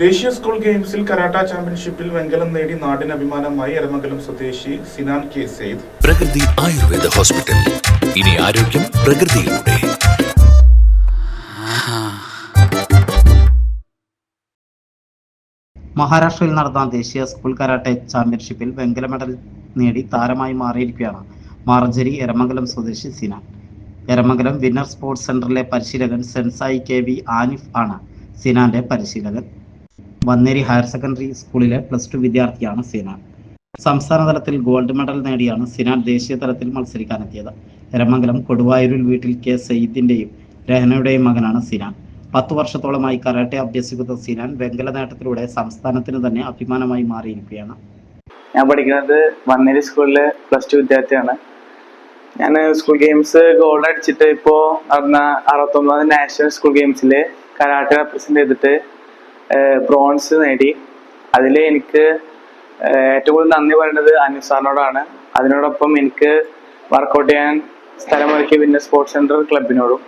ദേശീയ സ്കൂൾ ഗെയിംസിൽ കരാട്ട ചാമ്പ്യൻഷിപ്പിൽ വെങ്കലം നേടി നാടിന് അഭിമാനമായി എരമംഗലം സ്വദേശി സിനാൻ കെ. സെയ്ദ്. പ്രകൃതി ആയുർവേദ ഹോസ്പിറ്റൽ. ഇനി ആരോഗ്യം പ്രകൃതിയിലൂടെ. മഹാരാഷ്ട്രയിൽ നടന്ന ദേശീയ സ്കൂൾ കരാട്ടെ ചാമ്പ്യൻഷിപ്പിൽ വെങ്കല മെഡൽ നേടി താരമായി മാറിയിരിക്കുകയാണ് മാർജരി എരമംഗലം സ്വദേശി സിനാൻ. എരമംഗലം വിന്നർ സ്പോർട്സ് സെന്ററിലെ പരിശീലകൻ സെൻസായി കെ വി ആനിഫ് ആണ് സിനാന്റെ പരിശീലകൻ. വന്നേരി ഹയർ സെക്കൻഡറി സ്കൂളിലെ പ്ലസ് ടു വിദ്യാർത്ഥിയാണ് സിനാൻ സംസ്ഥാന തലത്തിൽ ഗോൾഡ് മെഡൽ നേടിയാണ് സിനാൻ ദേശീയ തലത്തിൽ മത്സരിക്കാനെത്തിയത്. എരമംഗലം കൊടുവായൂരിൽ വീട്ടിൽ കെ സയ്യിദിന്റെയും രഹനയുടെയും മകനാണ് സിനാൻ പത്തു വർഷത്തോളമായി കരാട്ടെ അഭ്യസിക്കുന്ന സിനാൻ വെങ്കല നേട്ടത്തിലൂടെ സംസ്ഥാനത്തിന് തന്നെ അഭിമാനമായി മാറിയിരിക്കുകയാണ്. ഞാൻ പഠിക്കുന്നത് വന്നേരി സ്കൂളിലെ പ്ലസ് ടു വിദ്യാർത്ഥിയാണ്. ഞാൻ സ്കൂൾ ഗെയിംസ് ഗോൾഡ് അടിച്ചിട്ട് ഇപ്പോ നടന്ന അറുപത്തൊമ്പത് നാഷണൽ സ്കൂൾ ഗെയിംസിൽ കരാട്ടെ റെപ്രസെന്റ് ചെയ്തിട്ട് ബ്രോൺസ് നേടി. അതിൽ എനിക്ക് ഏറ്റവും കൂടുതൽ നന്ദി പറയുന്നത് അനിൽ സാറിനോടാണ്. അതിനോടൊപ്പം എനിക്ക് വർക്കൗട്ട് ചെയ്യാൻ സ്ഥലമൊരുക്കിയ വിന്നർ സ്പോർട്സ് സെന്റർ ക്ലബിനോടും